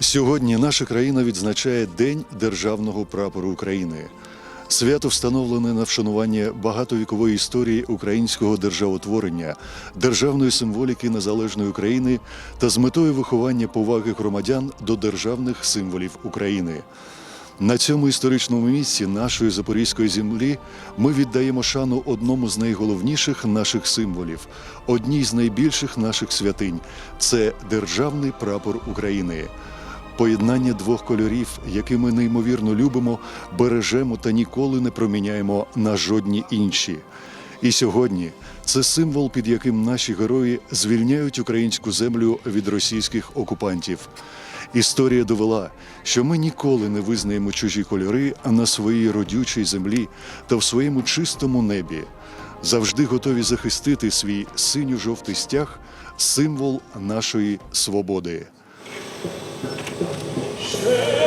Сьогодні наша країна відзначає День державного прапору України. Свято встановлене на вшанування багатовікової історії українського державотворення, державної символіки незалежної України та з метою виховання поваги громадян до державних символів України. На цьому історичному місці нашої запорізької землі ми віддаємо шану одному з найголовніших наших символів, одній з найбільших наших святинь це державний прапор України. Поєднання двох кольорів, які ми неймовірно любимо, бережемо та ніколи не проміняємо на жодні інші. І сьогодні це символ, під яким наші герої звільняють українську землю від російських окупантів. Історія довела, що ми ніколи не визнаємо чужі кольори на своїй родючій землі та в своєму чистому небі. Завжди готові захистити свій синьо-жовтий стяг, символ нашої свободи. Yeah.